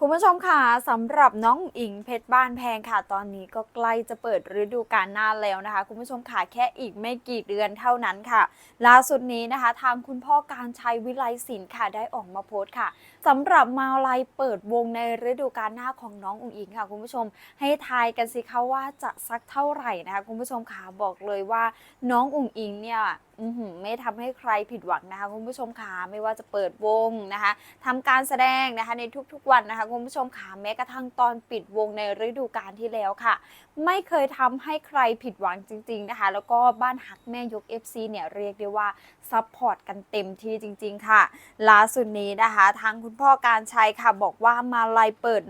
คุณผู้ชมค่ะสำหรับน้องอิงเพชรบ้านแพงค่ะ ตอนนี้ก็ใกล้จะเปิดฤดูกาลหน้าแล้วนะคะ คุณผู้ชมค่ะแค่อีกไม่กี่เดือนเท่านั้นค่ะ ล่าสุดนี้นะคะ ทางคุณพ่อการชัยวิไลศิลป์ค่ะได้ออกมาโพสต์ค่ะ สำหรับมาลัยเปิดวงในฤดูกาลหน้าของน้องอุ๋งอิงค่ะคุณผู้ชม ให้ทายกันสิคะว่าจะสักเท่าไหร่นะคะคุณผู้ชมค่ะบอกเลยว่าน้องอุ๋งอิงเนี่ยอื้อหือไม่ทำให้ใครผิดหวังนะคะคุณผู้ชมค่ะไม่ว่าจะเปิดวงนะคะทำการแสดงนะคะในทุกๆวันนะคะคุณผู้ชมค่ะแม้กระทั่งตอนปิดวงในฤดูกาลที่แล้วค่ะ ไม่เคยทำให้ใครผิดหวังจริง ๆนะคะ แล้วก็บ้านฮักแม่ยก FC เนี่ยเรียกได้ว่าซัพพอร์ตกันเต็มที่จริง ๆ ค่ะล่าสุดนี้นะคะทางคุณพ่อการชัยค่ะบอกว่ามาลายเปิด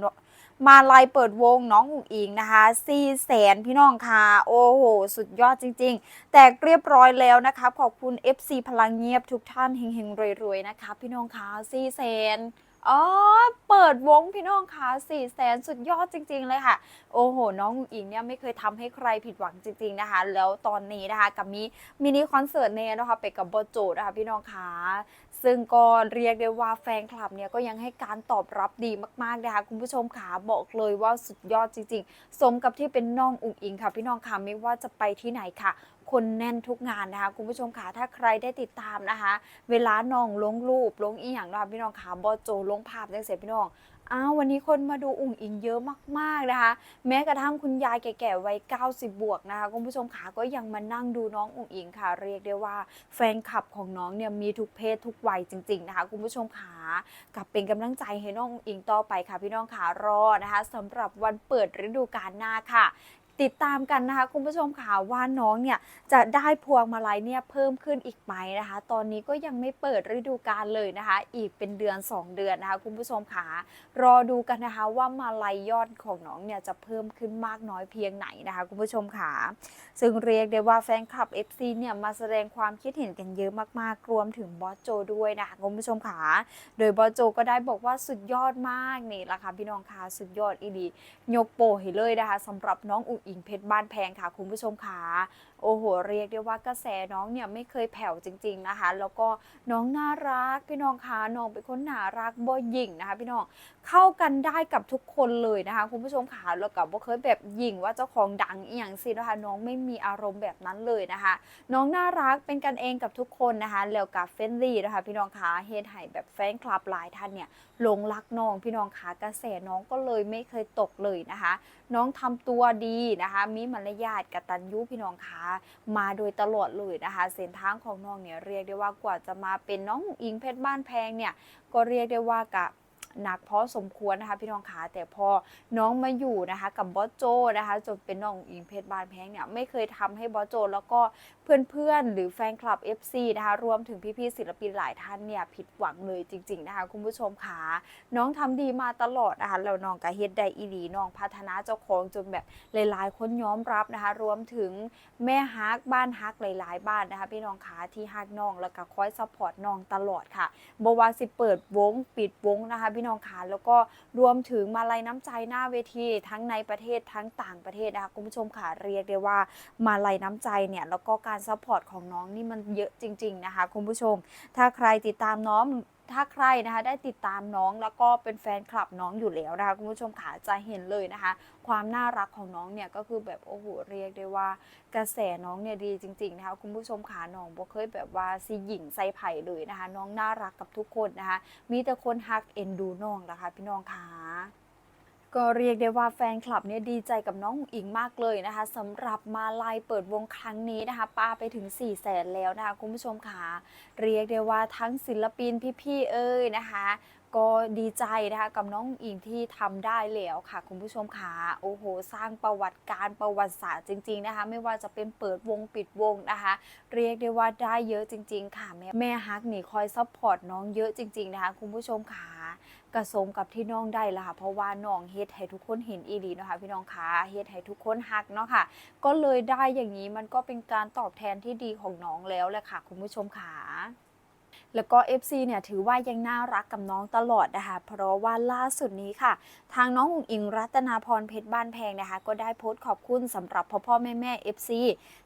มาลายเปิดวงน้องอุ๋งอิงนะคะ4แสนพี่น้องค่ะ โอ้โห สุดยอดจริง ๆ แตกเรียบร้อยแล้วนะคะ ขอบคุณ FC พลังเงียบทุกท่านเฮงๆรวยๆ นะคะ พี่น้องค่ะ4แสนอ๋อ เปิดวงพี่น้องค่ะ4แสนสุดยอดจริง ๆ เลยค่ะ โอ้โห น้องอุ๋งอิงเนี่ยไม่เคยทำให้ใครผิดหวังจริง ๆ นะคะ แล้วตอนนี้นะคะ กับมีมินิคอนเสิร์ตเน่นะคะ ไปกับบอโจนะคะพี่น้องคะ ซึ่งก็เรียกได้ว่าแฟนคลับเนี่ยก็ยังให้การตอบรับดีมากๆนะคะคุณผู้ชมขาบอกเลยว่าสุดยอดจริงๆ สมกับที่เป็นน้องอุ๋งอิงค่ะ พี่น้องค่ะไม่ว่าจะไปที่ไหนค่ะคนแน่นทุกงานนะคะคุณผู้ชมค่ะถ้าใครได้ติดตามนะคะ เวลาน้องลงรูปลงอีหยังนะคะพี่น้องค่ะบอโจลงภาพจังเสียพี่น้อง อ้าววันนี้คนมาดูอุ๋งอิงเยอะมากๆนะคะ แม้กระทั่งคุณยายแก่ๆวัย90 บวกนะคะคุณผู้ชมขาก็ยังมานั่งดูน้องอุ๋งอิงค่ะ เรียกได้ว่า แฟนคลับของน้องเนี่ยมีทุกเพศทุกวัยจริง ๆนะคะ คุณผู้ชมขากลับเป็นกำลังใจให้น้องอุ๋งอิงต่อไปค่ะพี่น้องขารอนะคะสำหรับวันเปิดฤดูกาลหน้าค่ะ ติดตามกันนะคะ คุณผู้ชมค่ะว่าน้องเนี่ยจะได้พวงมาลัยเนี่ยเพิ่มขึ้นอีกไหมนะคะ ตอนนี้ก็ยังไม่เปิดฤดูกาลเลยนะคะ อีกเป็นเดือน 2 เดือนนะคะ คุณผู้ชมค่ะ รอดูกันนะคะว่ามาลัยยอดของน้องเนี่ยจะเพิ่มขึ้นมากน้อยเพียงไหนนะคะ คุณผู้ชมค่ะ ซึ่งเรียกได้ว่าแฟนคลับ FC เนี่ยมาแสดงความคิดเห็นกันเยอะมากๆรวมถึงบอสโจด้วยนะคะคุณผู้ชมค่ะโดยบอสโจก็ได้บอกว่าสุดยอดมากนี่แหละค่ะพี่น้องค่ะสุดยอดอีดียกโปให้เลยนะคะสำหรับน้องอุอิงเพชรบ้านแพงค่ะคุณผู้ชมค่ะโอ้โหเรียกได้ว่ากระแสน้องเนี่ยไม่เคยแผ่วจริง ๆนะคะ แล้วก็น้องน่ารักพี่น้องคะน้องเป็นคนน่ารักบ่หยิ่งนะคะ พี่น้องเข้ากันได้กับทุกคนเลยนะคะ คุณผู้ชมค่ะแล้วก็บ่เคยแบบหยิ่งว่าเจ้าของดังอีหยังสินะคะน้องไม่มีอารมณ์แบบนั้นเลยนะคะ น้องน่ารักเป็นกันเองกับทุกคนนะคะแล้วกับเฟนลี่นะคะ พี่น้องคะเฮดให้แบบแฟนคลับหลายท่านเนี่ยหลงรักน้องพี่น้องคะกระแสน้องก็เลยไม่เคยตกเลยนะคะน้องทำตัวดีนะคะ มีมารยาทกตัญญูพี่น้องคะมาโดยตลอดเลยนะคะ เส้นทางของน้องเนี่ยเรียกได้ว่ากว่าจะมาเป็นน้องอิงเพชรบ้านแพงเนี่ยก็เรียกได้ว่ากะ หนักพอสมควรนะคะพี่น้องคะแต่พอน้องมาอยู่นะคะกับบอสโจนะคะจนเป็นน้องอิงเพชรบานแพงเนี่ยไม่เคยทำให้บอสโจ แล้วก็เพื่อนๆ หรือแฟนคลับ FC นะคะรวมถึงพี่ๆศิลปินหลายท่านเนี่ยผิดหวังเลยจริงๆนะคะคุณผู้ชมค่ะน้องทำดีมาตลอดนะคะแล้วน้องก็เฮ็ดไดอีหลีน้องพัฒนาเจ้าของจนแบบหลายๆ คนยอมรับนะคะรวมถึงแม่ฮักบ้านฮักหลายๆ บ้านนะคะพี่น้องขาที่ฮักน้องแล้วก็คอยซัพพอร์ตน้องตลอดค่ะบว่าสิเปิดวงปิดวงนะคะพี่น้องขาแล้วก็รวมถึงมาลัยน้ำใจหน้าเวทีทั้งในประเทศทั้งต่างประเทศนะคะคุณผู้ชมค่ะเรียกได้ว่ามาลัยน้ำใจเนี่ยแล้วก็การซัพพอร์ตของน้องนี่มันเยอะจริง ๆ นะคะคุณผู้ชม ถ้าใครติดตามน้อง ถ้าใครนะคะได้ติดตามน้องแล้วก็เป็นแฟนคลับน้องอยู่แล้วนะคะคุณผู้ชมขาจะเห็นเลยนะคะ ความน่ารักของน้องเนี่ยก็คือแบบโอ้โหเรียกได้ว่ากระแสน้องเนี่ยดีจริงๆนะคะคุณผู้ชมขาน้องบ่เคยแบบว่าสิหญิงใส่ไผ่เลยนะคะ น้องน่ารักกับทุกคนนะคะ มีแต่คนฮักเอ็นดูน้องนะคะพี่น้องขา ก็เรียกได้ว่าแฟนคลับเนี่ยดีใจกับน้องอิงมากเลยนะคะสำหรับมาลายเปิดวงครั้งนี้นะคะปาไปถึง4 0 0แสนแล้วนะคะคุณผู้ชมค่ะเรียกได้ว่าทั้งศิลปินพี่ๆเอ้ยนะคะก็ดีใจนะคะกับน้องอิงที่ทำได้แล้วค่ะ คุณผู้ชมค่ะโอ้โห สร้างประวัติการประวัติศาสตร์จริง ๆนะคะ ไม่ว่าจะเป็นเปิดวงปิดวงนะคะ เรียกได้ว่าได้เยอะจริง ๆ ค่ะ แม่แม่ฮักหนีคอยซัพพอร์ตน้องเยอะจริง ๆ นะคะ คุณผู้ชมค่ะ กระสมกับที่น้องได้ละค่ะ เพราะว่าน้องเฮ็ดให้ทุกคนเห็นอีหลีเนาะค่ะพี่น้องคะเฮ็ดให้ทุกคนฮักเนาะค่ะ ก็เลยได้อย่างนี้มันก็เป็นการตอบแทนที่ดีของน้องแล้วแหละค่ะ คุณผู้ชมค่ะแล้วก็ FC เนี่ยถือว่ายังน่ารักกับน้องตลอดนะคะ เพราะว่าล่าสุดนี้ค่ะ ทางน้องอุ๋งอิงรัตนาพรเพชรบ้านแพงนะคะ ก็ได้โพสต์ขอบคุณสำหรับพ่อพ่อแม่แม่ FC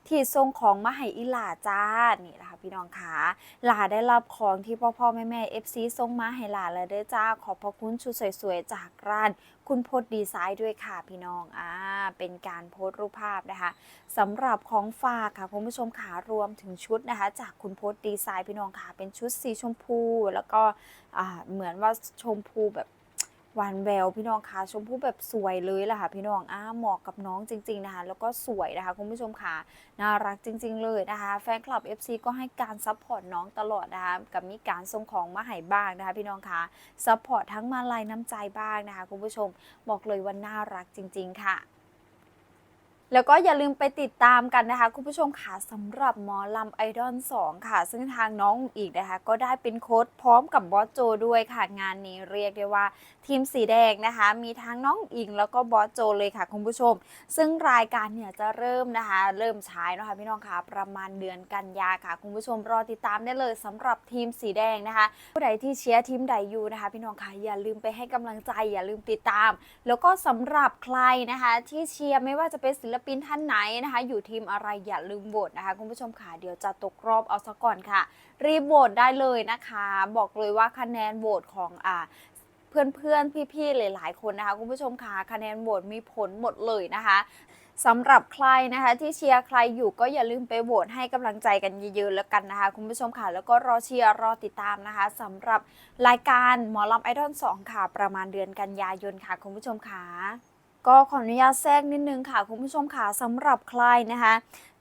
ที่ส่งของมาให้อีหลาจ้านี่นะคะ พี่น้องขาหลาได้รับของที่พ่อพ่อแม่แม่เอฟซีส่งมาให้หลาแล้วเด้อจ้า ขอบพระคุณชุดสวยๆ จากร้าน คุณพจน์ดีไซน์ด้วยค่ะพี่น้องอ่าเป็นการโพสต์รูปภาพนะคะสำหรับของฝากค่ะคุณผู้ชมขารวมถึงชุดนะคะ จากคุณพจน์ดีไซน์พี่น้องค่ะเป็นชุดสีชมพู แล้วก็อ่าเหมือนว่าชมพูแบบ หวานแววพี่น้องคะชมพู่แบบสวยเลยล่ะค่ะพี่น้องอ้าเหมาะกับน้องจริง ๆนะคะ แล้วก็สวยนะคะคุณผู้ชมค่ะน่ารักจริง ๆ เลยนะคะ แฟนคลับ FC ก็ให้การซัพพอร์ตน้องตลอดนะคะกับมีการส่งของมาให้บ้างนะคะพี่น้องคะซัพพอร์ตทั้งมาลายน้ำใจบ้างนะคะคุณผู้ชมบอกเลยว่าน่ารักจริง ๆ ค่ะ แล้วก็อย่าลืมไปติดตามกันนะคะ คุณผู้ชมค่ะสำหรับหมอลำไอดอล2ค่ะ ซึ่งทางน้องอีกนะคะ ก็ได้เป็นโค้ดพร้อมกับบอสโจด้วยค่ะ งานนี้เรียกได้ว่าทีมสีแดงนะคะ มีทั้งน้องอิงแล้วก็บอสโจเลยค่ะ คุณผู้ชม ซึ่งรายการเนี่ยจะเริ่มนะคะ เริ่มฉายนะคะพี่น้องคะประมาณเดือนกันยาค่ะ คุณผู้ชมรอติดตามได้เลยสำหรับทีมสีแดงนะคะ ผู้ใดที่เชียร์ทีมใดอยู่นะคะ พี่น้องคะอย่าลืมไปให้กำลังใจอย่าลืมติดตาม แล้วก็สำหรับใครนะคะ ที่เชียร์ไม่ว่าจะเป็นศิลปินท่านไหนนะคะ อยู่ทีมอะไรอย่าลืมโหวตนะคะ คุณผู้ชมค่ะเดี๋ยวจะตกรอบเอาซะก่อนค่ะ รีบโหวตได้เลยนะคะ บอกเลยว่าคะแนนโหวตของอ่าเพื่อนๆ พี่ๆ หลายๆ คนนะคะ คุณผู้ชมค่ะคะแนนโหวตมีผลหมดเลยนะคะสำหรับใครนะคะที่เชียร์ใครอยู่ก็อย่าลืมไปโหวตให้กำลังใจกันเยอะๆแล้วกันนะคะ คุณผู้ชมค่ะ แล้วก็รอเชียร์รอติดตามนะคะสำหรับรายการหมอลำไอดอล2ค่ะ ประมาณเดือนกันยายนค่ะ คุณผู้ชมค่ะ ก็ขออนุญาตแทรกนิดนึงค่ะคุณผู้ชมค่ะสำหรับใครนะคะ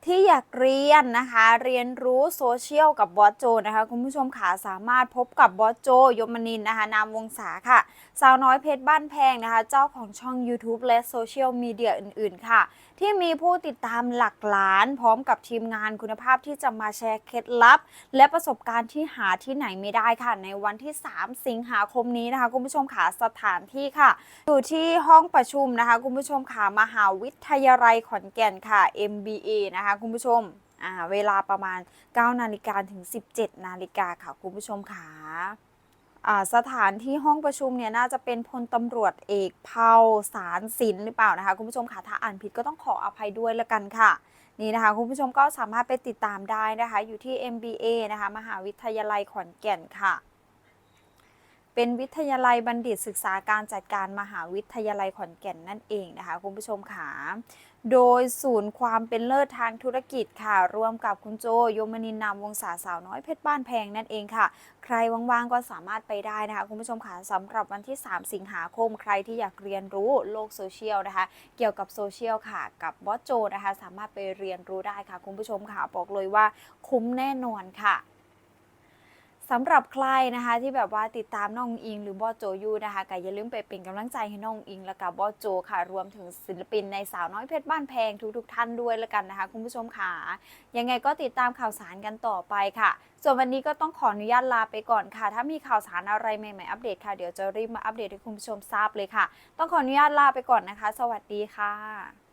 ที่อยากเรียนนะคะ เรียนรู้โซเชียลกับบอสโจนะคะ คุณผู้ชมค่ะสามารถพบกับบอสโจยมนินนะคะ นามวงศาค่ะ สาวน้อยเพชรบ้านแพงนะคะ เจ้าของช่อง YouTube และโซเชียลมีเดียอื่นๆ ค่ะ ที่มีผู้ติดตามหลักล้าน พร้อมกับทีมงานคุณภาพที่จะมาแชร์เคล็ดลับ และประสบการณ์ที่หาที่ไหนไม่ได้ค่ะ ในวันที่ 3 สิงหาคมนี้นะคะ คุณผู้ชมค่ะสถานที่ค่ะ อยู่ที่ห้องประชุมนะคะ คุณผู้ชมค่ะมหาวิทยาลัยขอนแก่นค่ะ MBA นะคะคุณผู้ชมเวลาประมาณ 9 นาฬิกาถึง 17 นาฬิกาค่ะคุณผู้ชมค่ะสถานที่ห้องประชุมเนี่ยน่าจะเป็นพลตำรวจเอกเผาสารสินหรือเปล่านะคะคุณผู้ชมค่ะถ้าอ่านผิดก็ต้องขออภัยด้วยละกันค่ะ นี่นะคะคุณผู้ชมก็สามารถไปติดตามได้นะคะ อยู่ที่ MBA นะคะมหาวิทยาลัยขอนแก่นค่ะ เป็นวิทยาลัยบัณฑิตศึกษาการจัดการมหาวิทยาลัยขอนแก่นนั่นเองนะคะคุณผู้ชมค่ะโดยศูนย์ความเป็นเลิศทางธุรกิจค่ะ ร่วมกับคุณโจโยมนินนามวงศาสาวน้อยเพชรบ้านแพงนั่นเองค่ะ ใครว่างๆก็สามารถไปได้นะคะ คุณผู้ชมค่ะสำหรับวันที่ 3 สิงหาคมใครที่อยากเรียนรู้โลกโซเชียลนะคะ เกี่ยวกับโซเชียลค่ะ กับบอสโจนะคะ สามารถไปเรียนรู้ได้ค่ะ คุณผู้ชมค่ะบอกเลยว่าคุ้มแน่นอนค่ะ สำหรับใครนะคะที่แบบว่าติดตามน้องอิงหรือบอโจอยู่นะคะก็อย่าลืมไปเป็นกำลังใจให้น้องอิงและกับบอโจค่ะ รวมถึงศิลปินในสาวน้อยเพชรบ้านแพงทุกๆท่านด้วยล้วกันนะคะ คุณผู้ชมค่ะยังไงก็ติดตามข่าวสารกันต่อไปค่ะ ส่วนวันนี้ก็ต้องขออนุญาตลาไปก่อนค่ะ ถ้ามีข่าวสารอะไรใหม่ๆอัปเดตค่ะเดี๋ยวจะรีบมาอัปเดตให้คุณผู้ชมทราบเลยค่ะ ต้องขออนุญาตลาไปก่อนนะคะ สวัสดีค่ะ